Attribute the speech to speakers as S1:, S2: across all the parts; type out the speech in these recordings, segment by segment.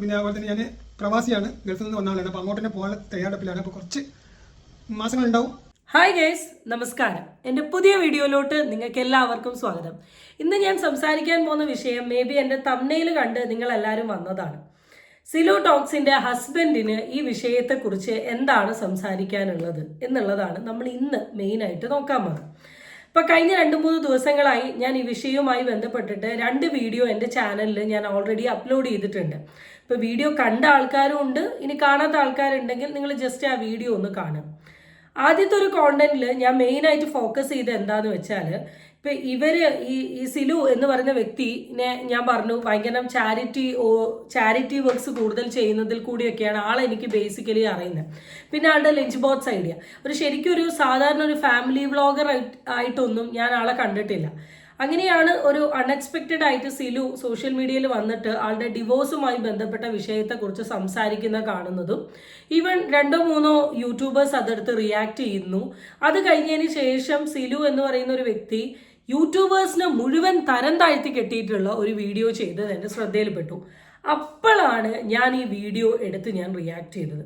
S1: പിന്നെ അതുപോലെ തന്നെ ഞാൻ പ്രവാസിയാണ് ഗൾഫിൽ നിന്ന് വന്ന ആളാണ്. അപ്പോൾ അങ്ങോട്ട് തന്നെ പോകാൻ തയ്യാറെടുപ്പിലാണ്. അപ്പോൾ കുറച്ച് മാസങ്ങളുണ്ടാവും.
S2: ഹായ് ഗേസ് നമസ്കാരം. എന്റെ പുതിയ വീഡിയോയിലോട്ട് നിങ്ങൾക്ക് എല്ലാവർക്കും സ്വാഗതം. ഇന്ന് ഞാൻ സംസാരിക്കാൻ പോകുന്ന വിഷയം മേ ബി എന്റെ തമ്മയിൽ കണ്ട് നിങ്ങൾ എല്ലാവരും വന്നതാണ്. സിലോ ടോക്സിന്റെ ഹസ്ബൻഡിന് ഈ വിഷയത്തെക്കുറിച്ച് എന്താണ് സംസാരിക്കാനുള്ളത് എന്നുള്ളതാണ് നമ്മൾ ഇന്ന് മെയിനായിട്ട് നോക്കാൻ പോകുന്നത്. ഇപ്പം കഴിഞ്ഞ രണ്ട് മൂന്ന് ദിവസങ്ങളായി ഞാൻ ഈ വിഷയവുമായി ബന്ധപ്പെട്ടിട്ട് രണ്ട് വീഡിയോ എന്റെ ചാനലിൽ ഞാൻ ഓൾറെഡി അപ്ലോഡ് ചെയ്തിട്ടുണ്ട്. ഇപ്പൊ വീഡിയോ കണ്ട ആൾക്കാരും ഉണ്ട്. ഇനി കാണാത്ത ആൾക്കാരുണ്ടെങ്കിൽ നിങ്ങൾ ജസ്റ്റ് ആ വീഡിയോ ഒന്ന് കാണും ആദ്യത്തെ ഒരു കോണ്ടന്റിൽ ഞാൻ മെയിനായിട്ട് ഫോക്കസ് ചെയ്ത് എന്താന്ന് വെച്ചാൽ ഇപ്പൊ ഇവർ ഈ ഈ സിലു എന്ന് പറയുന്ന വ്യക്തിനെ ഞാൻ പറഞ്ഞു ഭയങ്കര ചാരിറ്റി ഓ ചാരിറ്റി വർക്ക്സ് കൂടുതൽ ചെയ്യുന്നതിൽ കൂടിയൊക്കെയാണ് ആളെ എനിക്ക് ബേസിക്കലി അറിയുന്നത്. പിന്നെ ആളുടെ ലഞ്ച് ബോക്സ് ഐഡിയ ഒരു ശരിക്കും ഒരു സാധാരണ ഒരു ഫാമിലി വ്ളോഗർ ആയിട്ടൊന്നും ഞാൻ ആളെ കണ്ടിട്ടില്ല. അങ്ങനെയാണ് ഒരു അൺഎക്സ്പെക്റ്റഡ് ആയിട്ട് സിലു സോഷ്യൽ മീഡിയയിൽ വന്നിട്ട് ആളുടെ ഡിവോഴ്സുമായി ബന്ധപ്പെട്ട വിഷയത്തെക്കുറിച്ച് സംസാരിക്കുന്ന കാണുന്നതും ഈവൻ രണ്ടോ മൂന്നോ യൂട്യൂബേഴ്സ് അതെടുത്ത് റിയാക്ട് ചെയ്യുന്നു. അത് കഴിഞ്ഞതിന് ശേഷം സിലു എന്ന് പറയുന്ന ഒരു വ്യക്തി യൂട്യൂബേഴ്സിനെ മുഴുവൻ തരം താഴ്ത്തി കെട്ടിയിട്ടുള്ള ഒരു വീഡിയോ ചെയ്തത് എന്റെ ശ്രദ്ധയിൽപ്പെട്ടു. അപ്പോഴാണ് ഞാൻ ഈ വീഡിയോ എടുത്ത് ഞാൻ റിയാക്ട് ചെയ്തത്.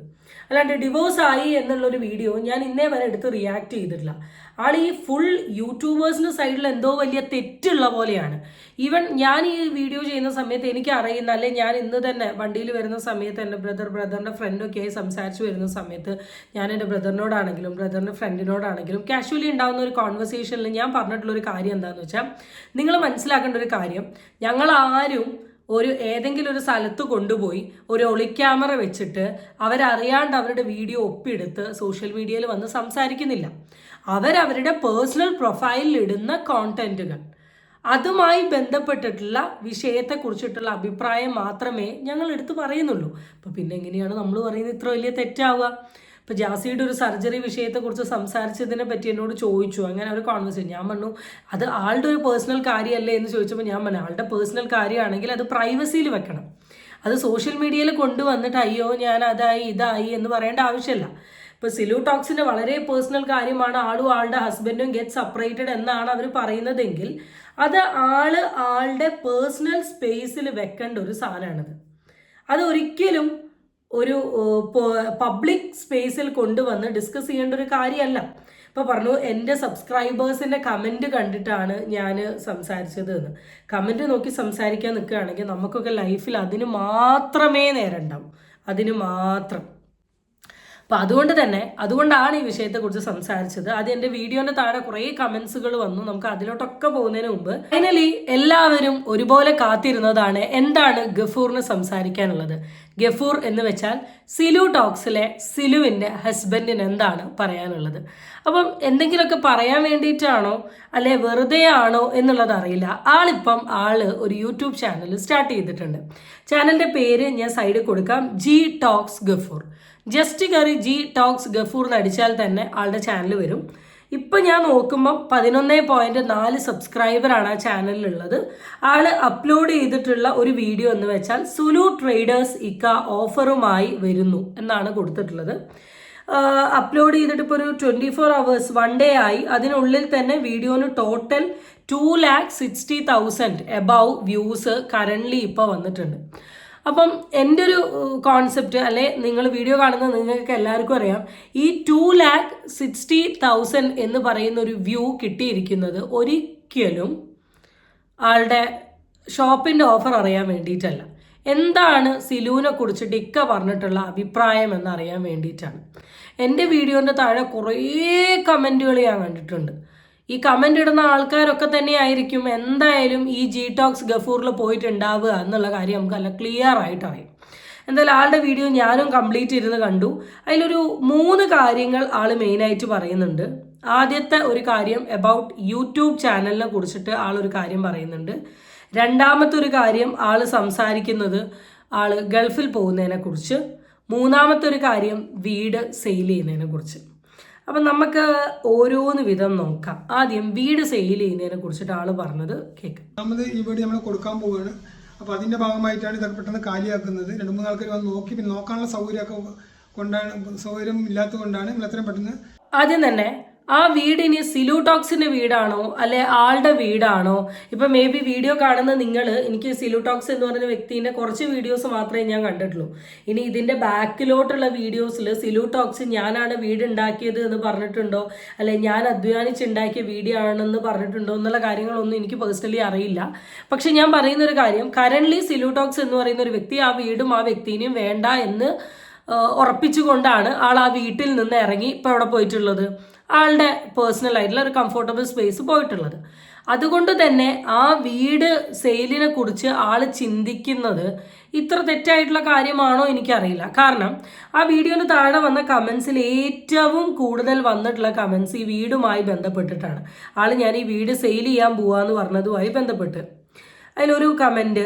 S2: അല്ലാണ്ട് ഡിവോഴ്സ് ആയി എന്നുള്ളൊരു വീഡിയോ ഞാൻ ഇന്നേ വരെ എടുത്ത് റിയാക്ട് ചെയ്തിട്ടില്ല. ആൾ ഈ ഫുൾ യൂട്യൂബേഴ്സിന് സൈഡിൽ എന്തോ വലിയ തെറ്റുള്ള പോലെയാണ്. ഈവൻ ഞാൻ ഈ വീഡിയോ ചെയ്യുന്ന സമയത്ത് എനിക്ക് അറിയുന്ന അല്ലെ ഞാൻ ഇന്ന് തന്നെ വണ്ടിയിൽ വരുന്ന സമയത്ത് എന്റെ ബ്രദർ ബ്രദറിന്റെ ഫ്രണ്ടൊക്കെ ആയി സംസാരിച്ച് വരുന്ന സമയത്ത് ഞാൻ എന്റെ ബ്രദറിനോടാണെങ്കിലും ബ്രദറിന്റെ ഫ്രണ്ടിനോടാണെങ്കിലും കാഷ്വലി ഉണ്ടാകുന്ന ഒരു കോൺവെർസേഷനിൽ ഞാൻ പറഞ്ഞിട്ടുള്ള ഒരു കാര്യം എന്താണെന്ന് വെച്ചാൽ നിങ്ങൾ മനസ്സിലാക്കേണ്ട ഒരു കാര്യം. ഞങ്ങൾ ആരും ഒരു ഏതെങ്കിലും ഒരു സ്ഥലത്ത് കൊണ്ടുപോയി ഒരു ഒളിക്യാമറ വെച്ചിട്ട് അവരറിയാണ്ട് അവരുടെ വീഡിയോ ഒപ്പിയെടുത്ത് സോഷ്യൽ മീഡിയയിൽ വന്ന് സംസാരിക്കുന്നില്ല. അവരവരുടെ പേഴ്സണൽ പ്രൊഫൈലിൽ ഇടുന്ന കോണ്ടന്റുകൾ. അതുമായി ബന്ധപ്പെട്ടിട്ടുള്ള വിഷയത്തെക്കുറിച്ചിട്ടുള്ള അഭിപ്രായം മാത്രമേ ഞങ്ങൾ എടുത്തു പറയുന്നുള്ളൂ. അപ്പോൾ പിന്നെ എങ്ങനെയാണ് നമ്മൾ പറയുന്നത് ഇത്ര വലിയ തെറ്റാവുക? ഇപ്പോൾ ജാസിയുടെ ഒരു സർജറി വിഷയത്തെക്കുറിച്ച് സംസാരിച്ചതിനെ പറ്റി എന്നോട് ചോദിച്ചു. അങ്ങനെ ഒരു കോൺവെർസേഷൻ ഞാൻ പറഞ്ഞു അത് ആളുടെ ഒരു പേഴ്സണൽ കാര്യമല്ലേ? എന്ന് ചോദിച്ചപ്പോൾ ഞാൻ പറഞ്ഞു ആളുടെ പേഴ്സണൽ കാര്യമാണെങ്കിൽ അത് പ്രൈവസിയിൽ വെക്കണം. അത് സോഷ്യൽ മീഡിയയിൽ കൊണ്ടുവന്നിട്ട് അയ്യോ ഞാൻ അതായി ഇതായി എന്ന് പറയേണ്ട ആവശ്യമില്ല. ഇപ്പോൾ സിലു ടോക്സിന്റെ വളരെ പേഴ്സണൽ കാര്യമാണ് ആളും ആളുടെ ഹസ്ബൻഡും ഗെറ്റ് സെപ്പറേറ്റഡ് എന്നാണ് അവർ പറയുന്നതെങ്കിൽ അത് ആൾ ആളുടെ പേഴ്സണൽ സ്പേസിൽ വെക്കേണ്ട ഒരു സാധനമാണത്. അത് ഒരിക്കലും ഒരു പബ്ലിക് സ്പേസിൽ കൊണ്ടുവന്ന് ഡിസ്കസ് ചെയ്യേണ്ട ഒരു കാര്യമല്ല. ഇപ്പോൾ പറഞ്ഞു എന്റെ സബ്സ്ക്രൈബേഴ്സിന്റെ കമന്റ് കണ്ടിട്ടാണ് ഞാൻ സംസാരിച്ചത് എന്ന് കമന്റ് നോക്കി സംസാരിക്കാൻ നിൽക്കുകയാണെങ്കിൽ നമുക്കൊക്കെ ലൈഫിൽ അതിന് മാത്രമേ നേരം ഉണ്ടാവും അതിന് മാത്രം. അപ്പം അതുകൊണ്ട് തന്നെ അതുകൊണ്ടാണ് ഈ വിഷയത്തെക്കുറിച്ച് സംസാരിച്ചത്. അത് എന്റെ വീഡിയോന്റെ താഴെ കുറേ കമന്റ്സുകൾ വന്നു. നമുക്ക് അതിലോട്ടൊക്കെ പോകുന്നതിന് മുമ്പ്. ഫൈനലി എല്ലാവരും ഒരുപോലെ കാത്തിരുന്നതാണ് എന്താണ് ഗഫൂറിന് സംസാരിക്കാനുള്ളത്. ഗഫൂർ എന്ന് വെച്ചാൽ സിലു ടോക്സിലെ സിലുവിന്റെ ഹസ്ബൻഡിന് എന്താണ് പറയാനുള്ളത്. അപ്പം എന്തെങ്കിലുമൊക്കെ പറയാൻ വേണ്ടിയിട്ടാണോ അല്ലെ വെറുതെ ആണോ എന്നുള്ളത് അറിയില്ല. ആളിപ്പം ആൾ ഒരു യൂട്യൂബ് ചാനൽ സ്റ്റാർട്ട് ചെയ്തിട്ടുണ്ട്. ചാനലിന്റെ പേര് ഞാൻ സൈഡിൽ കൊടുക്കാം. G talks Gafoor. ജസ്റ്റ് കയറി ജി ടോക്സ് ഗഫൂർ എന്ന് അടിച്ചാൽ തന്നെ ആളുടെ ചാനൽ വരും. ഇപ്പം ഞാൻ നോക്കുമ്പം പതിനൊന്ന് പോയിന്റ് നാല് സബ്സ്ക്രൈബറാണ് ആ ചാനലിലുള്ളത് ആൾ അപ്ലോഡ് ചെയ്തിട്ടുള്ള ഒരു വീഡിയോ എന്ന് വെച്ചാൽ സുലു ട്രേഡേഴ്സ് ഇക്ക ഓഫറുമായി വരുന്നു എന്നാണ് കൊടുത്തിട്ടുള്ളത്. അപ്ലോഡ് ചെയ്തിട്ട് ഇപ്പോൾ ഒരു twenty four hours one day ആയി. അതിനുള്ളിൽ തന്നെ വീഡിയോന് total two lakh sixty thousand above views currently ഇപ്പോൾ വന്നിട്ടുണ്ട്. അപ്പം എന്റെ ഒരു കോൺസെപ്റ്റ് അല്ലെ നിങ്ങൾ വീഡിയോ കാണുന്ന നിങ്ങൾക്ക് എല്ലാവർക്കും അറിയാം. ഈ ടു ലാക്ക് സിക്സ്റ്റി തൗസൻഡ് എന്ന് പറയുന്ന ഒരു വ്യൂ കിട്ടിയിരിക്കുന്നത് ഒരിക്കലും ആളുടെ ഷോപ്പിന്റെ ഓഫർ അറിയാൻ വേണ്ടിയിട്ടല്ല. എന്താണ് സിലുവിനെ കുറിച്ചിട്ട് ഇക്ക പറഞ്ഞിട്ടുള്ള അഭിപ്രായം എന്നറിയാൻ വേണ്ടിയിട്ടാണ്. എന്റെ വീഡിയോന്റെ താഴെ കുറേ കമന്റുകൾ ഞാൻ കണ്ടിട്ടുണ്ട്. ഈ കമന്റ് ഇടുന്ന ആൾക്കാരൊക്കെ തന്നെ ആയിരിക്കും എന്തായാലും ഈ ജി ടോക്സ് ഗഫൂറിൽ പോയിട്ടുണ്ടാവുക എന്നുള്ള കാര്യം നമുക്ക് നല്ല ക്ലിയർ ആയിട്ട് അറിയാം. എന്തായാലും ആളുടെ വീഡിയോ ഞാനും കംപ്ലീറ്റ് ഇരുന്ന് കണ്ടു. അതിലൊരു മൂന്ന് കാര്യങ്ങൾ ആൾ മെയിനായിട്ട് പറയുന്നുണ്ട്. ആദ്യത്തെ ഒരു കാര്യം എബൌട്ട് യൂട്യൂബ് ചാനലിനെ കുറിച്ചിട്ട് ആളൊരു കാര്യം പറയുന്നുണ്ട്. രണ്ടാമത്തെ ഒരു കാര്യം ആൾ സംസാരിക്കുന്നത് ആൾ ഗൾഫിൽ പോകുന്നതിനെ കുറിച്ച്. മൂന്നാമത്തെ ഒരു കാര്യം വീട് സെയിൽ ചെയ്യുന്നതിനെ കുറിച്ച്. അപ്പം നമുക്ക് ഓരോന്ന് വിധം നോക്കാം. ആദ്യം വീട് സെയിൽ ചെയ്യുന്നതിനെ കുറിച്ചിട്ട് ആൾ പറഞ്ഞത് കേൾക്കാം
S1: നമ്മൾ ഈ വീട് നമ്മൾ കൊടുക്കാൻ പോവുകയാണ്. അപ്പോൾ അതിന്റെ ഭാഗമായിട്ടാണ് ഇതൊക്കെ പെട്ടെന്ന് കാലിയാക്കുന്നത്. രണ്ട് മൂന്ന് ആൾക്കാർ വന്ന് നോക്കി. പിന്നെ നോക്കാനുള്ള സൗകര്യമൊക്കെ കൊണ്ടാണ് സൗകര്യം ഇല്ലാത്തത് കൊണ്ടാണ് നമ്മൾ എത്രയും പെട്ടെന്ന്
S2: ആദ്യം തന്നെ ആ വീട് ഇനി സിലു വീടാണോ? അല്ലെ ആളുടെ വീടാണോ? ഇപ്പൊ മേ ബി വീഡിയോ കാണുന്ന നിങ്ങൾ എനിക്ക് സിലൂടോക്സ് എന്ന് പറയുന്ന വ്യക്തിന്റെ കുറച്ച് വീഡിയോസ് മാത്രമേ ഞാൻ കണ്ടിട്ടുള്ളൂ. ഇനി ഇതിന്റെ ബാക്കിലോട്ടുള്ള വീഡിയോസിൽ സിലൂടോക്സ് ഞാനാണ് വീട് ഉണ്ടാക്കിയത് എന്ന് പറഞ്ഞിട്ടുണ്ടോ? അല്ലെ ഞാൻ അധ്വാനിച്ചുണ്ടാക്കിയ ആണെന്ന് പറഞ്ഞിട്ടുണ്ടോ? എന്നുള്ള കാര്യങ്ങളൊന്നും എനിക്ക് പേഴ്സണലി അറിയില്ല. പക്ഷെ ഞാൻ പറയുന്ന ഒരു കാര്യം കറന്റ് സിലൂടോക്സ് എന്ന് പറയുന്ന ഒരു വ്യക്തി ആ വീടും ആ വ്യക്തിനെയും വേണ്ട എന്ന് ഉറപ്പിച്ചുകൊണ്ടാണ് ആൾ ആ വീട്ടിൽ നിന്ന് ഇറങ്ങി ഇപ്പോൾ അവിടെ പോയിട്ടുള്ളത്. ആളുടെ പേഴ്സണൽ ആയിട്ടുള്ള ഒരു കംഫർട്ടബിൾ സ്പേസ് പോയിട്ടുള്ളത്. അതുകൊണ്ട് തന്നെ ആ വീട് സെയിലിനെ കുറിച്ച് ആൾ ചിന്തിക്കുന്നത് ഇത്ര തെറ്റായിട്ടുള്ള കാര്യമാണോ എനിക്കറിയില്ല. കാരണം ആ വീഡിയോന് താഴെ വന്ന കമൻസിൽ ഏറ്റവും കൂടുതൽ വന്നിട്ടുള്ള കമൻസ് ഈ വീടുമായി ബന്ധപ്പെട്ടിട്ടാണ്. ആൾ ഞാൻ ഈ വീട് സെയിൽ ചെയ്യാൻ പോവാന്ന് പറഞ്ഞതുമായി ബന്ധപ്പെട്ട്. അതിലൊരു കമന്റ്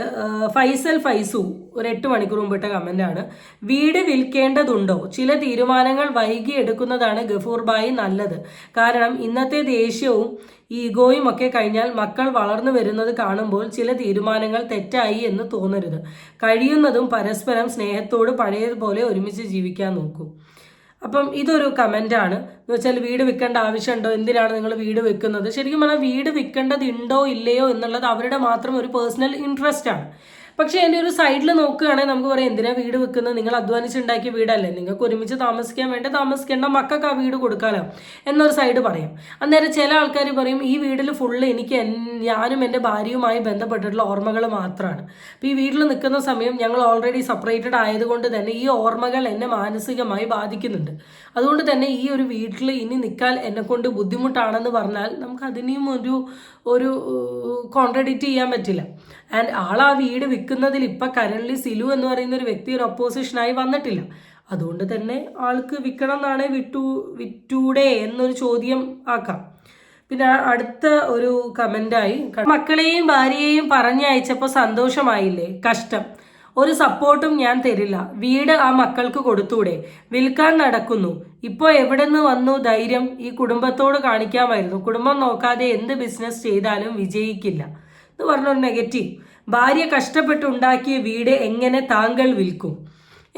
S2: ഫൈസൽ ഫൈസു ഒരു എട്ട് മണിക്കൂർ മുമ്പിട്ട കമന്റാണ് വീട് വിൽക്കേണ്ടതുണ്ടോ? ചില തീരുമാനങ്ങൾ വൈകി എടുക്കുന്നതാണ് ഗഫൂർ ബായി നല്ലത്. കാരണം ഇന്നത്തെ ദേഷ്യവും ഈഗോയും ഒക്കെ കഴിഞ്ഞാൽ മക്കൾ വളർന്നു വരുന്നത് കാണുമ്പോൾ ചില തീരുമാനങ്ങൾ തെറ്റായി എന്ന് തോന്നരുത്. കഴിയുന്നതും പരസ്പരം സ്നേഹത്തോട് പഴയതുപോലെ ഒരുമിച്ച് ജീവിക്കാൻ നോക്കൂ. അപ്പം ഇതൊരു കമന്റാണ് എന്ന് വെച്ചാൽ വീട് വിൽക്കേണ്ട ആവശ്യമുണ്ടോ? എന്തിനാണ് നിങ്ങൾ വീട് വെക്കുന്നത് ശരിക്കും പറഞ്ഞാൽ വീട് വിൽക്കേണ്ടതുണ്ടോ ഇല്ലയോ എന്നുള്ളത് അവരുടെ മാത്രം ഒരു പേഴ്സണൽ ഇൻട്രസ്റ്റ് ആണ്. പക്ഷേ എന്റെ ഒരു സൈഡിൽ നോക്കുകയാണെങ്കിൽ നമുക്ക് പറയാം എന്തിനാ വീട് വെക്കുന്നത്? നിങ്ങൾ അധ്വാനിച്ചുണ്ടാക്കിയ വീടല്ലേ? നിങ്ങൾക്ക് ഒരുമിച്ച് താമസിക്കാൻ വേണ്ടി താമസിക്കേണ്ട മക്കൾക്ക് ആ വീട് കൊടുക്കാലോ? എന്നൊരു സൈഡ് പറയും. അന്നേരം ചില ആൾക്കാർ പറയും ഈ വീട്ടിൽ ഫുള്ള് എനിക്ക് ഞാനും എന്റെ ഭാര്യയുമായി ബന്ധപ്പെട്ടിട്ടുള്ള ഓർമ്മകൾ മാത്രമാണ് അപ്പോൾ ഈ വീട്ടിൽ നിൽക്കുന്ന സമയം ഞങ്ങൾ ഓൾറെഡി സെപ്പറേറ്റഡ് ആയതുകൊണ്ട് തന്നെ ഈ ഓർമ്മകൾ എന്നെ മാനസികമായി ബാധിക്കുന്നുണ്ട്. അതുകൊണ്ട് തന്നെ ഈ ഒരു വീട്ടിൽ ഇനി നിൽക്കാൻ എന്നെ കൊണ്ട് ബുദ്ധിമുട്ടാണെന്ന് പറഞ്ഞാൽ നമുക്ക് അതിനെയും ഒരു ഒരു കോൺട്രഡിക്റ്റ് ചെയ്യാൻ പറ്റില്ല. ആൻഡ് ആൾ ആ വീട് വിൽക്കുന്നതിൽ ഇപ്പം കരൺലി സിലു എന്ന് പറയുന്ന ഒരു വ്യക്തി ഒരു ഒപ്പോസിഷനായി വന്നിട്ടില്ല. അതുകൊണ്ട് തന്നെ ആൾക്ക് വിൽക്കണം എന്നാണ് വിട്ടു വിറ്റൂടെ എന്നൊരു ചോദ്യം ആക്കാം. പിന്നെ അടുത്ത ഒരു കമന്റായി മക്കളെയും ഭാര്യയെയും പറഞ്ഞയച്ചപ്പോൾ സന്തോഷമായില്ലേ? കഷ്ടം. ഒരു സപ്പോർട്ടും ഞാൻ തരില്ല. വീട് ആ മക്കൾക്ക് കൊടുത്തൂടെ? വിൽക്കാൻ നടക്കുന്നു. ഇപ്പോൾ എവിടെ നിന്ന് വന്നു ധൈര്യം? ഈ കുടുംബത്തോട് കാണിക്കാമായിരുന്നു. കുടുംബം നോക്കാതെ എന്ത് ബിസിനസ് ചെയ്താലും വിജയിക്കില്ല. എന്ന് പറഞ്ഞൊരു നെഗറ്റീവ് ഭാര്യ കഷ്ടപ്പെട്ടുണ്ടാക്കിയ വീട് എങ്ങനെ താങ്കൾ വിൽക്കും?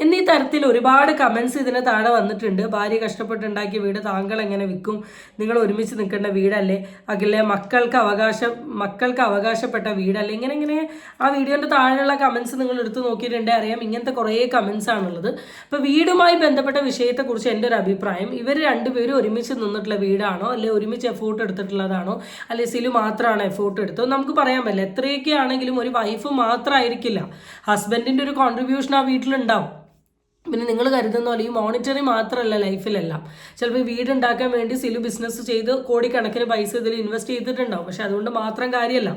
S2: എന്നീ തരത്തിൽ ഒരുപാട് കമൻസ് ഇതിന് താഴെ വന്നിട്ടുണ്ട്. ഭാര്യ കഷ്ടപ്പെട്ടുണ്ടാക്കിയ വീട് താങ്കൾ എങ്ങനെ വിൽക്കും? നിങ്ങൾ ഒരുമിച്ച് നിൽക്കേണ്ട വീടല്ലേ? അകലെ മക്കൾക്ക് അവകാശം മക്കൾക്ക് അവകാശപ്പെട്ട വീടല്ലേ? ഇങ്ങനെ ഇങ്ങനെ ആ വീഡിയോന്റെ താഴെയുള്ള കമൻസ് നിങ്ങൾ എടുത്തു നോക്കിയിട്ടുണ്ടെങ്കിൽ അറിയാം ഇങ്ങനത്തെ കുറേ കമൻസ് ആണുള്ളത്. അപ്പോൾ വീടുമായി ബന്ധപ്പെട്ട വിഷയത്തെക്കുറിച്ച് എന്റെ ഒരു അഭിപ്രായം ഇവർ രണ്ടുപേരും ഒരുമിച്ച് നിന്നിട്ടുള്ള വീടാണോ? അല്ലെ ഒരുമിച്ച് എഫോർട്ട് എടുത്തിട്ടുള്ളതാണോ? അല്ലെ സിലു മാത്രമാണ് എഫോർട്ട് എടുത്തത്? നമുക്ക് പറയാൻ പറ്റില്ല. എത്രയൊക്കെ ആണെങ്കിലും ഒരു വൈഫ് മാത്രമായിരിക്കില്ല ഹസ്ബൻഡിന്റെ ഒരു കോൺട്രിബ്യൂഷൻ ആ വീട്ടിലുണ്ടാവും. പിന്നെ നിങ്ങൾ കരുതുന്ന പോലെ ഈ മോണിറ്ററി മാത്രമല്ല ലൈഫിലെല്ലാം ചിലപ്പോൾ വീടുണ്ടാക്കാൻ വേണ്ടി സിലു ബിസിനസ് ചെയ്ത് കോടിക്കണക്കിന് പൈസ ഇതിൽ ഇൻവെസ്റ്റ് ചെയ്തിട്ടുണ്ടാവും. പക്ഷെ അതുകൊണ്ട് മാത്രം കാര്യമല്ല.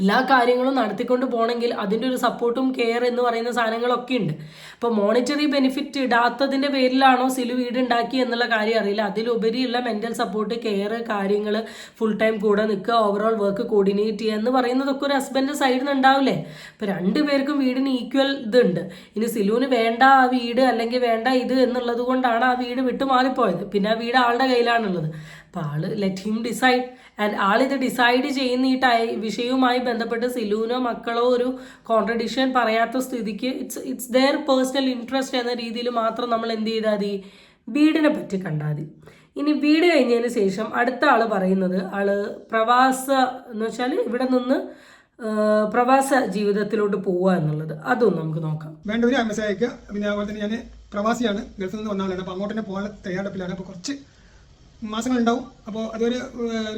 S2: എല്ലാ കാര്യങ്ങളും നടത്തിക്കൊണ്ട് പോകണമെങ്കിൽ അതിന്റെ ഒരു സപ്പോർട്ടും കെയർ എന്ന് പറയുന്ന സാധനങ്ങളൊക്കെ ഉണ്ട്. അപ്പോൾ മോണിറ്ററി ബെനിഫിറ്റ് ഇടാത്തതിന്റെ പേരിലാണോ സിലു വീട് ഉണ്ടാക്കി എന്നുള്ള കാര്യം അറിയില്ല. അതിലുപരിയുള്ള മെന്റൽ സപ്പോർട്ട് കെയർ കാര്യങ്ങൾ ഫുൾ ടൈം കൂടെ നിൽക്കുക ഓവറോൾ വർക്ക് കോർഡിനേറ്റ് ചെയ്യുക എന്ന് പറയുന്നതൊക്കെ ഒരു ഹസ്ബൻഡ് സൈഡിൽ നിന്ന് ഉണ്ടാവില്ലേ? അപ്പോൾ രണ്ടുപേർക്കും വീടിന് ഈക്വൽ ഇതുണ്ട്. ഇനി സിലുവിന് വേണ്ട ആ വീട് അല്ലെങ്കിൽ വേണ്ട ഇത് എന്നുള്ളത് കൊണ്ടാണ് ആ വീട് വിട്ടു മാറിപ്പോയത് പിന്നെ ആ വീട് ആളുടെ കയ്യിലാണുള്ളത്. അപ്പോൾ ആൾ ലെറ്റ് ഹിം ഡിസൈഡ് ആൻഡ് ആളിത് ഡിസൈഡ് ചെയ്യുന്ന ഈ ടൈ വിഷയവുമായി ബന്ധപ്പെട്ട് സിലുവിനോ മക്കളോ ഒരു കോൺട്രഡിക്ഷൻ പറയാത്ത സ്ഥിതിക്ക് it's it's their personal interest എന്ന രീതിയിൽ മാത്രം നമ്മൾ എന്ത് ചെയ്താൽ മതി? വീടിനെ പറ്റി കണ്ടാൽ മതി. ഇനി വീട് കഴിഞ്ഞതിന് ശേഷം അടുത്ത ആൾ പറയുന്നത് ആൾ പ്രവാസ എന്ന് വെച്ചാൽ ഇവിടെ നിന്ന് പ്രവാസ ജീവിതത്തിലോട്ട് പോവുക എന്നുള്ളത്. അതും നമുക്ക് നോക്കാം.
S1: വേണ്ട ഒരു പിന്നെ അതുപോലെ തന്നെ ഞാൻ പ്രവാസിയാണ്. ഗൾഫിൽ നിന്ന് വന്ന ആളാണ്. അപ്പോൾ അങ്ങോട്ട് തന്നെ പോകാൻ തയ്യാറെടുപ്പിലാണ്. അപ്പോൾ കുറച്ച് മാസങ്ങളുണ്ടാവും. അപ്പോൾ അതൊരു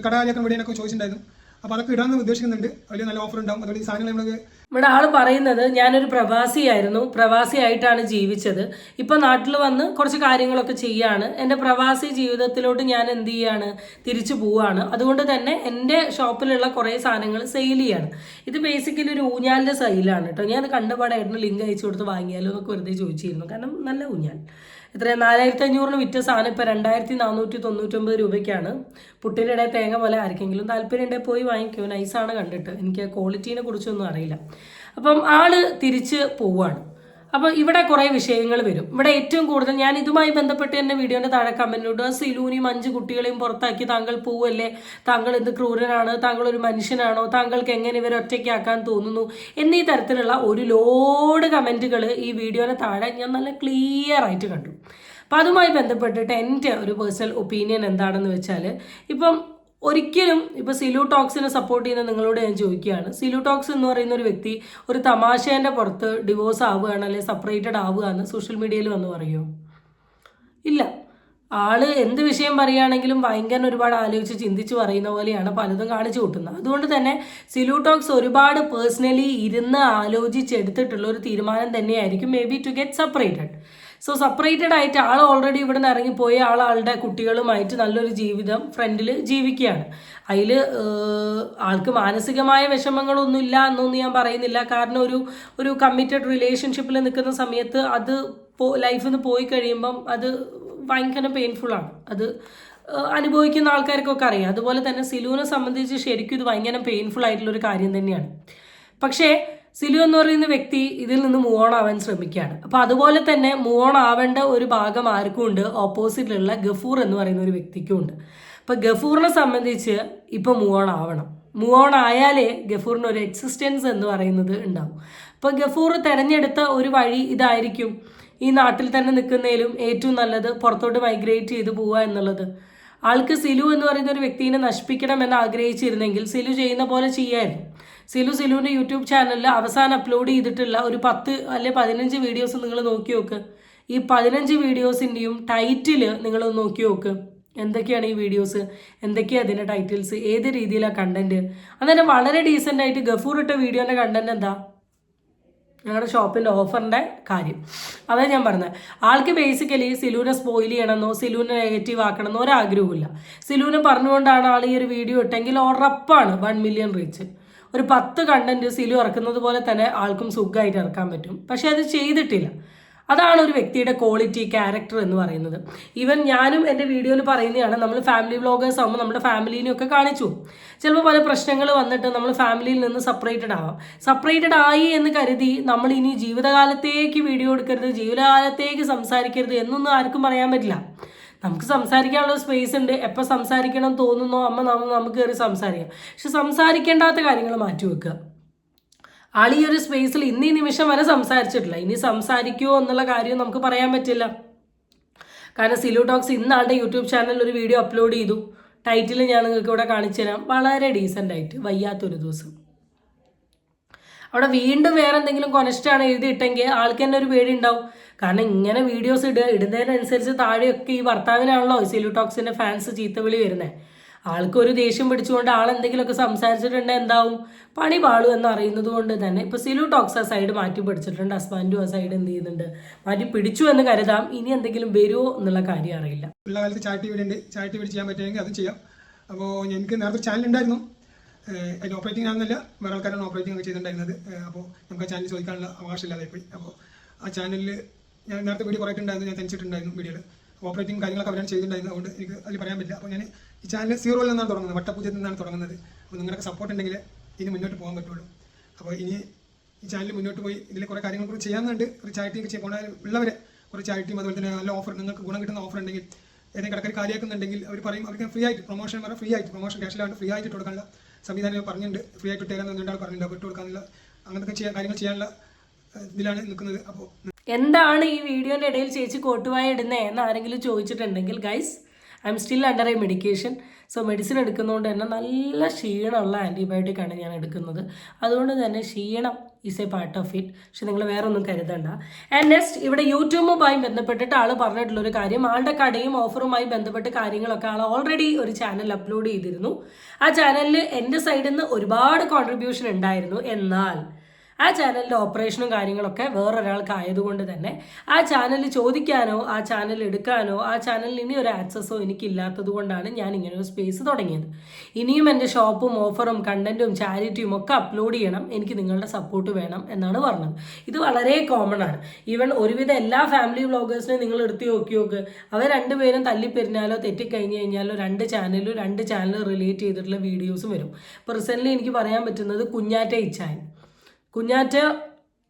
S1: കടകാലിയാക്കാൻ വേണ്ടിയൊക്കെ ചോദിച്ചിട്ടുണ്ടായിരുന്നു. അപ്പോൾ അതൊക്കെ ഇടാമെന്ന് ഉദ്ദേശിക്കുന്നുണ്ട്. വലിയ നല്ല ഓഫർ ഉണ്ടാവും അതുപോലെ സാധനങ്ങൾ നമ്മൾ
S2: ഇവിടെ ആൾ പറയുന്നത് ഞാനൊരു പ്രവാസിയായിരുന്നു. പ്രവാസിയായിട്ടാണ് ജീവിച്ചത്. ഇപ്പൊ നാട്ടിൽ വന്ന് കുറച്ച് കാര്യങ്ങളൊക്കെ ചെയ്യാണ്. എന്റെ പ്രവാസി ജീവിതത്തിലോട്ട് ഞാൻ എന്ത് ചെയ്യാണ്? തിരിച്ചു പോവാണ്. അതുകൊണ്ട് തന്നെ എന്റെ ഷോപ്പിലുള്ള കുറേ സാധനങ്ങൾ സെയിൽ ചെയ്യാണ്. ഇത് ബേസിക്കലി ഒരു ഊഞ്ഞാലിന്റെ സെയിലാണ് കേട്ടോ. ഞാൻ കണ്ടപാടായിരുന്നു ലിങ്ക് അയച്ചു കൊടുത്ത് വാങ്ങിയാലോ എന്നൊക്കെ വെറുതെ ചോദിച്ചിരുന്നു. കാരണം നല്ല ഊഞ്ഞാൽ. എത്ര നാലായിരത്തി അഞ്ഞൂറിന് വിറ്റ സാധനം ഇപ്പോൾ രണ്ടായിരത്തി നാനൂറ്റി തൊണ്ണൂറ്റൊമ്പത് രൂപയ്ക്കാണ്. പുട്ടിന്റെ ഇടയിൽ തേങ്ങ പോലെ ആർക്കെങ്കിലും താല്പര്യം ഉണ്ടെങ്കിൽ പോയി വാങ്ങിക്കൂ. നൈസാണ് കണ്ടിട്ട്. എനിക്ക് ക്വാളിറ്റീനെ കുറിച്ചൊന്നും അറിയില്ല. അപ്പം ആൾ തിരിച്ച് പോവാണ്. അപ്പോൾ ഇവിടെ കുറേ വിഷയങ്ങൾ വരും. ഇവിടെ ഏറ്റവും കൂടുതൽ ഞാൻ ഇതുമായി ബന്ധപ്പെട്ട് തന്നെ വീഡിയോന്റെ താഴെ കമന്റിലൂടെ സിലൂനിയും അഞ്ച് കുട്ടികളെയും പുറത്താക്കി താങ്കൾ പോവല്ലേ? താങ്കൾ എന്ത് ക്രൂരനാണ്? താങ്കൾ ഒരു മനുഷ്യനാണോ? താങ്കൾക്ക് എങ്ങനെ ഇവരെ ഒറ്റയ്ക്കാക്കാൻ തോന്നുന്നു? എന്നീ തരത്തിലുള്ള ഒരു ലോഡ് കമന്റുകൾ ഈ വീഡിയോയുടെ താഴെ ഞാൻ നല്ല ക്ലിയർ ആയിട്ട് കണ്ടു. അപ്പോൾ അതുമായി ബന്ധപ്പെട്ടിട്ട് എന്റെ ഒരു പേഴ്സണൽ ഒപ്പീനിയൻ എന്താണെന്ന് വെച്ചാൽ ഇപ്പം ഒരിക്കലും ഇപ്പോൾ സിലു ടോക്സിനെ സപ്പോർട്ട് ചെയ്യുന്ന നിങ്ങളോട് ഞാൻ ചോദിക്കുകയാണ്. സിലു ടോക്സ് എന്ന് പറയുന്ന ഒരു വ്യക്തി ഒരു തമാശേന്റെ പുറത്ത് ഡിവോഴ്സ് ആവുകയാണ് അല്ലെങ്കിൽ സെപ്പറേറ്റഡ് ആവുകയാണ് സോഷ്യൽ മീഡിയയിൽ വന്ന് പറയുമോ ഇല്ല. ആൾ എന്ത് വിഷയം പറയുകയാണെങ്കിലും ഭയങ്കര ഒരുപാട് ആലോചിച്ച് ചിന്തിച്ച് പറയുന്ന പോലെയാണ് പലതും കാണിച്ചു കൂട്ടുന്നത്. അതുകൊണ്ട് തന്നെ സിലു ടോക്സ് ഒരുപാട് പേഴ്സണലി ഇരുന്ന് ആലോചിച്ചെടുത്തിട്ടുള്ള ഒരു തീരുമാനം തന്നെയായിരിക്കും. Maybe to get separated so separated ആയിട്ട് ആൾ ഓൾറെഡി ഇവിടെ നിന്ന് ഇറങ്ങിപ്പോയി. ആൾ ആളുടെ കുട്ടികളുമായിട്ട് നല്ലൊരു ജീവിതം ഫ്രണ്ടിൽ ജീവിക്കുകയാണ്. അതിൽ ആൾക്ക് മാനസികമായ വിഷമങ്ങളൊന്നും ഇല്ല എന്നൊന്നും ഞാൻ പറയുന്നില്ല. കാരണം ഒരു ഒരു കമ്മിറ്റഡ് റിലേഷൻഷിപ്പിൽ നിൽക്കുന്ന സമയത്ത് അത് പോ ലൈഫിൽ നിന്ന് പോയി കഴിയുമ്പം അത് ഭയങ്കര പെയിൻഫുള്ളാണ് അത് അനുഭവിക്കുന്ന ആൾക്കാർക്കൊക്കെ അറിയാം. അതുപോലെ തന്നെ സിലുവിനെ സംബന്ധിച്ച് ശരിക്കും ഇത് ഭയങ്കര പെയിൻഫുൾ ആയിട്ടുള്ളൊരു കാര്യം തന്നെയാണ്. പക്ഷേ സിലു എന്ന് പറയുന്ന വ്യക്തി ഇതിൽ നിന്ന് മൂവ് ഓൺ ആവാൻ ശ്രമിക്കുകയാണ്. അപ്പോൾ അതുപോലെ തന്നെ മൂവ് ഓൺ ആവേണ്ട ഒരു ഭാഗം ആർക്കും ഉണ്ട്? ഓപ്പോസിറ്റിലുള്ള ഗഫൂർ എന്ന് പറയുന്ന ഒരു വ്യക്തിക്കും ഉണ്ട്. അപ്പോൾ ഗഫൂറിനെ സംബന്ധിച്ച് ഇപ്പോൾ മൂവ് ഓൺ ആവണം. മൂവ് ഓൺ ആയാലേ ഗഫൂറിന് ഒരു എക്സിസ്റ്റൻസ് എന്ന് പറയുന്നത് ഉണ്ടാവും. അപ്പോൾ ഗഫൂർ തിരഞ്ഞെടുത്ത ഒരു വഴി ഇതായിരിക്കും. ഈ നാട്ടിൽ തന്നെ നിൽക്കുന്നതിലും ഏറ്റവും നല്ലത് പുറത്തോട്ട് മൈഗ്രേറ്റ് ചെയ്ത് പോവുക എന്നുള്ളത്. ആൾക്ക് സിലു എന്ന് പറയുന്ന ഒരു വ്യക്തിനെ നശിപ്പിക്കണം എന്ന് ആഗ്രഹിച്ചിരുന്നെങ്കിൽ സിലു ചെയ്യുന്ന പോലെ ചെയ്യായിരുന്നു. സിലു സിലുവിന്റെ യൂട്യൂബ് ചാനലിൽ അവസാനം അപ്ലോഡ് ചെയ്തിട്ടുള്ള ഒരു പത്ത് അല്ലെ പതിനഞ്ച് വീഡിയോസ് നിങ്ങൾ നോക്കി നോക്ക്. ഈ പതിനഞ്ച് വീഡിയോസിന്റെയും ടൈറ്റിൽ നിങ്ങൾ നോക്കി നോക്ക്. എന്തൊക്കെയാണ് ഈ വീഡിയോസ് എന്തൊക്കെയാണ് അതിന്റെ ടൈറ്റിൽസ് ഏത് രീതിയിലാണ് കണ്ടന്റ് അന്നേരം വളരെ ഡീസന്റ് ആയിട്ട് ഗഫൂർ ഇട്ട വീഡിയോന്റെ കണ്ടന്റ് എന്താ? ഞങ്ങളുടെ ഷോപ്പിന്റെ ഓഫറിന്റെ കാര്യം. അതാണ് ഞാൻ പറഞ്ഞത്. ആൾക്ക് ബേസിക്കലി സിലൂനെ സ്പോയിൽ ചെയ്യണമെന്നോ സിലൂനെ നെഗറ്റീവ് ആക്കണമെന്നോ ഒരാഗ്രഹമില്ല സിലൂനെ പറഞ്ഞുകൊണ്ടാണ് ആൾ ഈ ഒരു വീഡിയോ ഇട്ടെങ്കിൽ ഉറപ്പാണ് വൺ മില്യൺ റീച്ച് ഒരു പത്ത് കണ്ടന്റ് സിലു ഇറക്കുന്നത് പോലെ തന്നെ ആൾക്കും സുഖമായിട്ട് ഇറക്കാൻ പറ്റും. പക്ഷേ അത് ചെയ്തിട്ടില്ല. അതാണ് ഒരു വ്യക്തിയുടെ ക്വാളിറ്റി ക്യാരക്ടർ എന്ന് പറയുന്നത്. ഈവൻ ഞാനും എന്റെ വീഡിയോയിൽ പറയുന്നതാണ് നമ്മൾ ഫാമിലി വ്ളോഗേഴ്സ് ആകുമ്പോൾ നമ്മുടെ ഫാമിലിനെയൊക്കെ കാണിച്ചു. ചിലപ്പോൾ പല പ്രശ്നങ്ങൾ വന്നിട്ട് നമ്മൾ ഫാമിലിയിൽ നിന്ന് സെപ്പറേറ്റഡ് ആവാം. സെപ്പറേറ്റഡ് ആയി എന്ന് കരുതി നമ്മൾ ഇനി ജീവിതകാലത്തേക്ക് വീഡിയോ എടുക്കരുത് ജീവിതകാലത്തേക്ക് സംസാരിക്കരുത് എന്നൊന്നും ആർക്കും പറയാൻ പറ്റില്ല. നമുക്ക് സംസാരിക്കാനുള്ള സ്പേസ് ഉണ്ട്. എപ്പോൾ സംസാരിക്കണം തോന്നുന്നോ അമ്മ നമുക്ക് കയറി സംസാരിക്കാം. പക്ഷെ സംസാരിക്കേണ്ടാത്ത കാര്യങ്ങൾ മാറ്റി വെക്കുക. ആൾ ഈ ഒരു സ്പേസിൽ ഇന്ന് നിമിഷം വരെ സംസാരിച്ചിട്ടില്ല. ഇനി സംസാരിക്കുമോ എന്നുള്ള കാര്യം നമുക്ക് പറയാൻ പറ്റില്ല. കാരണം സിലു ടോക്സ് ഇന്ന് ആളുടെ യൂട്യൂബ് ചാനലിൽ ഒരു വീഡിയോ അപ്ലോഡ് ചെയ്തു. ടൈറ്റിൽ ഞാൻ നിങ്ങൾക്ക് ഇവിടെ കാണിച്ചു തരാം. വളരെ ഡീസന്റ് ആയിട്ട്. വയ്യാത്തൊരു ദിവസം. അവിടെ വീണ്ടും വേറെ എന്തെങ്കിലും കൊനസ്റ്റാണ് എഴുതിയിട്ടെങ്കിൽ ആൾക്ക് തന്നെ ഒരു പേടി ഉണ്ടാവും കാരണം ഇങ്ങനെ വീഡിയോസ് ഇടുക ഇടുന്നതിനനുസരിച്ച് താഴെയൊക്കെ ഈ ഭർത്താവിനാണല്ലോ സിലു ടോക്സിന്റെ ഫാൻസ് ചീത്തവിളി വരുന്നത് ആൾക്ക് ഒരു ദേഷ്യം പിടിച്ചുകൊണ്ട് ആൾ എന്തെങ്കിലുമൊക്കെ സംസാരിച്ചിട്ടുണ്ടെങ്കിൽ എന്താവും? പണി പാളും എന്ന് അറിയുന്നത് കൊണ്ട് തന്നെ ഇപ്പൊ സിലു ടോക്സ് ആ സൈഡ് മാറ്റി പിടിച്ചിട്ടുണ്ട്. ഹസ്ബൻഡും ആ സൈഡ് എന്ത് ചെയ്യുന്നുണ്ട്? മാറ്റി പിടിച്ചു എന്ന് കരുതാം. ഇനി എന്തെങ്കിലും വരുമോ എന്നുള്ള കാര്യം അറിയില്ല.
S1: ഉള്ള കാലത്ത് ചാറ്റി ചാട്ടി ഉണ്ട്. ചാറ്റി വീട് ചെയ്യാൻ പറ്റുമെങ്കിൽ അത് ചെയ്യാം. അപ്പോൾ എനിക്ക് നേരത്തെ ചാനൽ ഉണ്ടായിരുന്നു. അതിൽ ഓപ്പറേറ്റിംഗ് ആണെന്നല്ല വേറെ ആൾക്കാരാണ് ഓപ്പറേറ്റിംഗ് ഒക്കെ ചെയ്തിട്ടുണ്ടായിരുന്നത് അപ്പോൾ നമുക്ക് ആ ചാനൽ ചോദിക്കാനുള്ള അവകാശമില്ലാതെ പോയി. അപ്പോൾ ആ ചാനലിൽ ഞാൻ നേരത്തെ വീഡിയോ കുറേ ഉണ്ടായിരുന്നു. ഞാൻ തനിച്ചിട്ടുണ്ടായിരുന്നു വീഡിയോയിൽ ഓപ്പറേറ്റിംഗ് കാര്യങ്ങളൊക്കെ അവരാണ് ചെയ്തിട്ടുണ്ടായിരുന്നത്. അതുകൊണ്ട് എനിക്ക് അതിൽ പറയാൻ പറ്റില്ല. അപ്പോൾ ഞാൻ ഈ ചാനൽ സീറോയിൽ നിന്നാണ് തുടങ്ങുന്നത്. വട്ടപൂജ്യത്തിൽ നിന്നാണ് തുടങ്ങുന്നത്. അപ്പോൾ നിങ്ങളുടെ സപ്പോർട്ട് ഉണ്ടെങ്കിൽ ഇനി മുന്നോട്ട് പോകാൻ പറ്റുള്ളൂ. അപ്പോൾ ഇനി ഈ ചാനൽ മുന്നോട്ട് പോയി ഇതിൽ കുറേ കാര്യങ്ങൾ കൂടി ചെയ്യാനുണ്ട്. ഒരു ചാരിറ്റി ഒക്കെ പോകണ ഉള്ളവരെ കുറേ ചാരിറ്റിയും അതുപോലെ തന്നെ നല്ല ഓഫർ നിങ്ങൾക്ക് ഗുണം കിട്ടുന്ന ഓഫർ ഉണ്ടെങ്കിൽ ഏതെങ്കിലും കടക്കാർ കാര്യമാക്കുന്നുണ്ടെങ്കിൽ അവർ പറയും അവർക്ക് ഫ്രീ ആയിട്ട് പ്രൊമോഷൻ വരെ ഫ്രീ ആയിട്ട് പ്രൊമോഷൻ ക്യാഷിലാണ് ഫ്രീ ആയിട്ട് കൊടുക്കാനുള്ള സംവിധാനം പറഞ്ഞിട്ടുണ്ട്. ഫ്രീ ആയിട്ട് ഇട്ടേക്കാൻ രണ്ടാൾ പറഞ്ഞിട്ടുണ്ട്. ഇട്ട് കൊടുക്കാനുള്ള അങ്ങനത്തെ ചെയ്യാൻ കാര്യങ്ങൾ ചെയ്യാനുള്ള ഇതിലാണ് നിൽക്കുന്നത്. അപ്പോൾ
S2: എന്താണ് ഈ വീഡിയോന്റെ ഇടയിൽ ചേച്ചി കോട്ടുവായ ഇടുന്നത് എന്ന് ആരെങ്കിലും ചോദിച്ചിട്ടുണ്ടെങ്കിൽ guys I'm still under a medication so medicine എടുക്കുന്നതുകൊണ്ട് തന്നെ നല്ല ക്ഷീണമുള്ള ആന്റിബയോട്ടിക് ആണ് ഞാൻ എടുക്കുന്നത്. അതുകൊണ്ട് തന്നെ ക്ഷീണം is a part of it പക്ഷെ നിങ്ങൾ വേറെ ഒന്നും കരുതണ്ട. ആൻഡ് നെക്സ്റ്റ് ഇവിടെ യൂട്യൂബുമായി ബന്ധപ്പെട്ടിട്ട് ആൾ പറഞ്ഞിട്ടുള്ള ഒരു കാര്യം. ആളുടെ കടയും ഓഫറുമായി ബന്ധപ്പെട്ട് കാര്യങ്ങളൊക്കെ ആൾ ഓൾറെഡി ഒരു ചാനൽ അപ്ലോഡ് ചെയ്തിരുന്നു. ആ ചാനലിൽ എന്റെ സൈഡിൽ നിന്ന് ഒരുപാട് കോൺട്രിബ്യൂഷൻ ഉണ്ടായിരുന്നു. എന്നാൽ ആ ചാനലിന്റെ ഓപ്പറേഷനും കാര്യങ്ങളൊക്കെ വേറൊരാൾക്ക് ആയതുകൊണ്ട് തന്നെ ആ ചാനൽ ചോദിക്കാനോ ആ ചാനൽ എടുക്കാനോ ആ ചാനലിൽ ഇനി ഒരു ആക്സസ്സോ എനിക്കില്ലാത്തത് കൊണ്ടാണ് ഞാൻ ഇങ്ങനെ ഒരു സ്പേസ് തുടങ്ങിയത്. ഇനിയും എന്റെ ഷോപ്പും ഓഫറും കണ്ടന്റും ചാരിറ്റിയും ഒക്കെ അപ്ലോഡ് ചെയ്യണം. എനിക്ക് നിങ്ങളുടെ സപ്പോർട്ട് വേണം എന്നാണ് പറഞ്ഞത്. ഇത് വളരെ കോമൺ ആണ്. ഈവൻ ഒരുവിധ എല്ലാ ഫാമിലി വ്ളോഗേഴ്സിനെയും നിങ്ങൾ എടുത്ത് നോക്കി നോക്ക്. അവർ രണ്ടുപേരും തല്ലിപ്പെരിഞ്ഞാലോ തെറ്റിക്കഴിഞ്ഞ് കഴിഞ്ഞാലോ രണ്ട് ചാനലും രണ്ട് ചാനൽ റിലേറ്റ് ചെയ്തിട്ടുള്ള വീഡിയോസും വരും. പേഴ്സണലി എനിക്ക് പറയാൻ പറ്റുന്നത് കുഞ്ഞാറ്റ ഇച്ചായൻ. കുഞ്ഞാറ്റ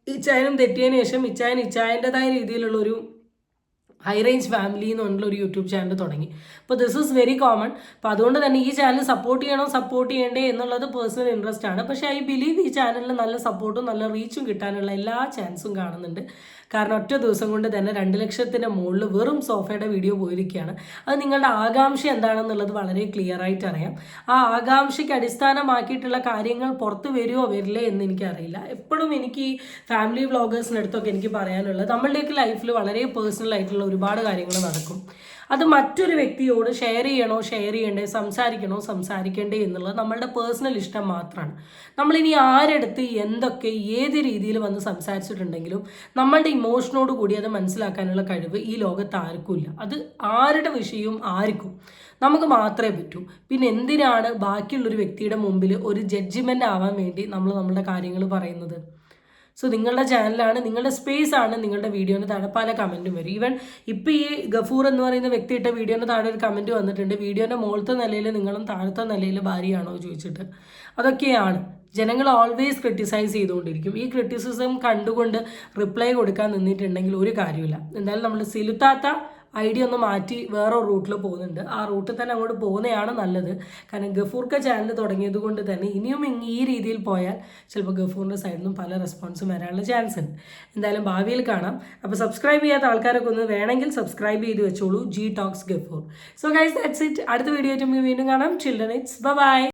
S2: ഇച്ചായനും തെറ്റിയതിനു ശേഷം ഇച്ചായൻ ഇച്ചായന്റെതായ രീതിയിലുള്ള ഒരു ഹൈ റേഞ്ച് ഫാമിലി എന്ന് പറഞ്ഞിട്ടുള്ള ഒരു യൂട്യൂബ് ചാനൽ തുടങ്ങി. അപ്പോൾ ദിസ് ഈസ് വെരി കോമൺ അപ്പോൾ അതുകൊണ്ട് തന്നെ ഈ ചാനൽ സപ്പോർട്ട് ചെയ്യണോ സപ്പോർട്ട് ചെയ്യണ്ടേ എന്നുള്ളത് പേഴ്സണൽ ഇൻട്രസ്റ്റ് ആണ്. പക്ഷേ ഐ ബിലീവ് ഈ ചാനലിൽ നല്ല സപ്പോർട്ടും നല്ല റീച്ചും കിട്ടാനുള്ള എല്ലാ ചാൻസും കാണുന്നുണ്ട്. കാരണം ഒറ്റ ദിവസം കൊണ്ട് തന്നെ രണ്ട് ലക്ഷത്തിന്റെ മുകളിൽ വെറും സോഫയുടെ വീഡിയോ പോയിരിക്കുകയാണ്. അത് നിങ്ങളുടെ ആകാംക്ഷ എന്താണെന്നുള്ളത് വളരെ ക്ലിയർ ആയിട്ട് അറിയാം. ആ ആകാംക്ഷയ്ക്ക് അടിസ്ഥാനമാക്കിയിട്ടുള്ള കാര്യങ്ങൾ പുറത്ത് വരുമോ വരില്ലേ എന്ന് എനിക്കറിയില്ല. എപ്പോഴും എനിക്ക് ഈ ഫാമിലി വ്ളോഗേഴ്സിന്റെ അടുത്തൊക്കെ എനിക്ക് പറയാനുള്ളത് നമ്മളുടെയൊക്കെ ലൈഫിൽ വളരെ പേഴ്സണൽ ആയിട്ടുള്ള ഒരുപാട് കാര്യങ്ങൾ നടക്കും. അത് മറ്റൊരു വ്യക്തിയോട് ഷെയർ ചെയ്യണോ ഷെയർ ചെയ്യണ്ടേ സംസാരിക്കണോ സംസാരിക്കണ്ടേ എന്നുള്ളത് നമ്മളുടെ പേഴ്സണൽ ഇഷ്ടം മാത്രമാണ് നമ്മളിനി ആരെടുത്ത് എന്തൊക്കെ ഏത് രീതിയിൽ വന്ന് സംസാരിച്ചിട്ടുണ്ടെങ്കിലും നമ്മളുടെ ഇമോഷനോട് കൂടി അത് മനസ്സിലാക്കാനുള്ള കഴിവ് ഈ ലോകത്ത് ആർക്കുമില്ല അത് ആരുടെ വിഷയവും ആർക്കും. നമുക്ക് മാത്രമേ പറ്റൂ. പിന്നെ എന്തിനാണ് ബാക്കിയുള്ളൊരു വ്യക്തിയുടെ മുമ്പിൽ ഒരു ജഡ്ജിമെന്റ് ആവാൻ വേണ്ടി നമ്മൾ നമ്മുടെ കാര്യങ്ങൾ പറയുന്നത്? സോ നിങ്ങളുടെ ചാനലാണ് നിങ്ങളുടെ സ്പേസ് ആണ് നിങ്ങളുടെ വീഡിയോന് താഴെ പല കമന്റും വരും. ഈവൻ ഇപ്പോൾ ഈ ഗഫൂർ എന്ന് പറയുന്ന വ്യക്തി ഇട്ട വീഡിയോന് താഴെ ഒരു കമന്റ് വന്നിട്ടുണ്ട്. വീഡിയോന്റെ മുകളത്തെ നിലയിൽ നിങ്ങളും താഴത്തെ നിലയിൽ ഭാര്യയാണോ ചോദിച്ചിട്ട്. അതൊക്കെയാണ്. ജനങ്ങൾ ഓൾവേസ് ക്രിട്ടിസൈസ് ചെയ്തുകൊണ്ടിരിക്കും. ഈ ക്രിറ്റിസിസം കണ്ടുകൊണ്ട് റിപ്ലൈ കൊടുക്കാൻ നിന്നിട്ടുണ്ടെങ്കിൽ ഒരു കാര്യമില്ല എന്തായാലും നമ്മൾ സിലുത്താത്ത ഐഡിയ ഒന്ന് മാറ്റി വേറെ റൂട്ടിൽ പോകുന്നുണ്ട്. ആ റൂട്ടിൽ തന്നെ അങ്ങോട്ട് പോകുന്നതാണ് നല്ലത്. കാരണം ഗഫൂർക്ക ചാനൽ തുടങ്ങിയത് കൊണ്ട് തന്നെ ഇനിയും ഈ രീതിയിൽ പോയാൽ ചിലപ്പോൾ ഗഫൂറിന്റെ സൈഡിൽ നിന്നും പല റെസ്പോൺസും വരാനുള്ള ചാൻസ് ഉണ്ട്. എന്തായാലും ഭാവിയിൽ കാണാം. അപ്പോൾ സബ്സ്ക്രൈബ് ചെയ്യാത്ത ആൾക്കാരൊക്കെ ഒന്ന് വേണമെങ്കിൽ സബ്സ്ക്രൈബ് ചെയ്ത് വെച്ചോളൂ. G talks Gafoor. So guys that's it അടുത്ത വീഡിയോ ആയിട്ട് വീണ്ടും കാണാം. Children it's by